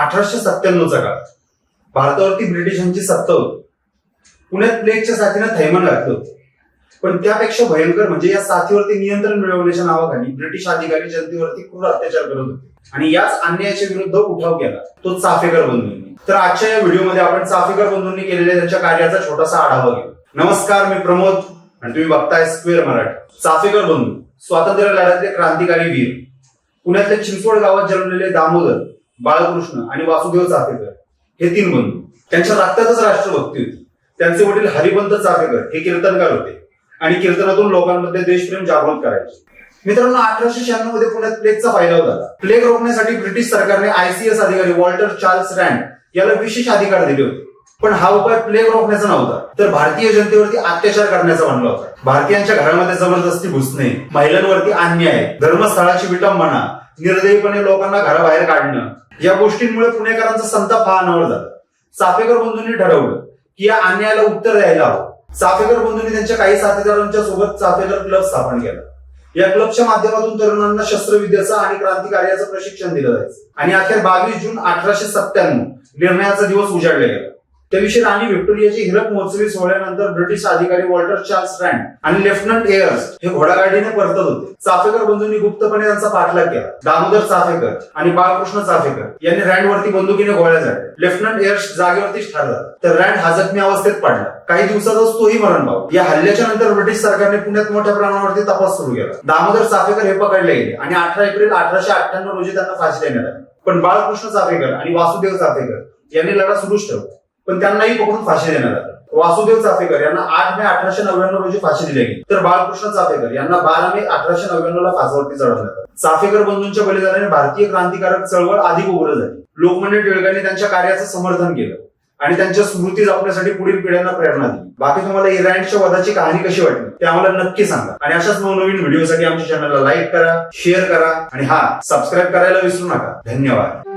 अठराशे सत्त्याण्णवचा काळ. भारतावरती ब्रिटिशांची सत्ता होती. पुण्यात प्लेगच्या साथीनं थैमान घातलं होतं. पण त्यापेक्षा भयंकर म्हणजे या साथीवरती नियंत्रण मिळवण्याच्या नावाखाली ब्रिटिश अधिकारी जनतेवरती क्रूर अत्याचार करत होते. आणि याच अन्यायाच्या विरुद्ध उठाव केला. तो चाफेकर बंधूंनी. तर आजच्या या व्हिडिओमध्ये आपण चाफेकर बंधूंनी केलेल्या त्यांच्या कार्याचा छोटासा आढावा घेऊ. नमस्कार मी प्रमोद. आणि तुम्ही बघताय स्क्वेअर मराठी. चाफेकर बंधू स्वातंत्र्य लढ्यातले क्रांतिकारी वीर. पुण्यातल्या चिंचवड गावात जन्मलेले दामोदर. बाळकृष्ण आणि वासुदेव चाफेकर हे तीन बंधू. त्यांच्या रक्तातच राष्ट्रभक्ती होती. त्यांचे वडील हरिपंत चाफेकर हे कीर्तनकार होते. आणि कीर्तनातून लोकांमध्ये देशप्रेम जागृत करायचे. मित्रांनो अठराशे शहाण्णवमध्ये पुण्यात प्लेगचा फायदा झाला. प्लेग रोखण्यासाठी ब्रिटिश सरकारने आयसीएस अधिकारी वॉल्टर चार्ल्स रँड याला विशेष अधिकार दिले होते. पण हा उपाय प्लेग रोखण्याचा नव्हता. तर भारतीय जनतेवरती अत्याचार करण्याचा म्हणला होता. भारतीयांच्या घरामध्ये जबरदस्ती घुसणे महिलांवरती अन्याय धर्मस्थळाची विटंबना निर्दयीपणे लोकांना घराबाहेर काढणं या गोष्टींमुळे पुणेकरांचा संताप हा अनावर झाला. चाफेकर बंधूंनी ठरवलं की या अन्यायाला उत्तर द्यायला हवं. चाफेकर बंधूंनी त्यांच्या काही साथीदारांच्या सोबत चाफेकर क्लब स्थापन केला. या क्लबच्या माध्यमातून तरुणांना शस्त्रविद्याचं आणि क्रांतिकार्याचं प्रशिक्षण दिलं जायचं. आणि अखेर बावीस जून अठराशे सत्त्याण्णव निर्णयाचा दिवस उजाडला गेला त्याविषयी राणी व्हिक्टोरियाची हिरक महोत्सवी सोहळ्यानंतर ब्रिटिश अधिकारी वॉल्टर चार्ल्स रँड आणि लेफ्टनंट एअर्स हे घोडागाडीने परतत होते. चाफेकर बंधूंनी गुप्तपणे त्यांचा पाठलाग केला. दामोदर चाफेकर आणि बाळकृष्ण चाफेकर यांनी रँडवरती बंदुकीने गोळ्या झाडल्या. लेफ्टनंट एअर्स जागेवरतीच ठरला. तर रँड हा जखमी अवस्थेत पडला. काही दिवसातच तोही मरण पावला. या हल्ल्याच्या नंतर ब्रिटिश सरकारने पुण्यात मोठ्या प्रमाणावरती तपास सुरू केला. दामोदर चाफेकर हे पकडले गेले आणि अठरा एप्रिल अठराशे अठ्ठ्याण्णव रोजी त्यांना फाशी देण्यात आली. पण बाळकृष्ण चाफेकर आणि वासुदेव चाफेकर यांनी लढा सुरूच ठेवला. पण त्यांनाही पकडून फाशी देण्यात आली. वासुदेव चाफेकर यांना आठ मे अठराशे नव्याण्णव रोजी फाशी दिली गेली. तर बाळकृष्ण चाफेकर यांना बारा मे अठराशे नव्याण्णव ला फासावरती चढवण्यात चाफेकर बंधूंच्या बलिदानाने भारतीय क्रांतिकारक चळवळ अधिक उग्र झाली. लोकमान्य टिळकांनी त्यांच्या कार्याचं समर्थन केलं आणि त्यांच्या स्मृती जपण्यासाठी पुढील पिढ्यांना प्रेरणा दिली. बाकी तुम्हाला इराणच्या वधाची कहाणी कशी वाटली ते आम्हाला नक्की सांगा. आणि अशाच नवनवीन व्हिडिओसाठी आमच्या चॅनलला लाईक करा शेअर करा आणि हा सबस्क्राईब करायला विसरू नका. धन्यवाद.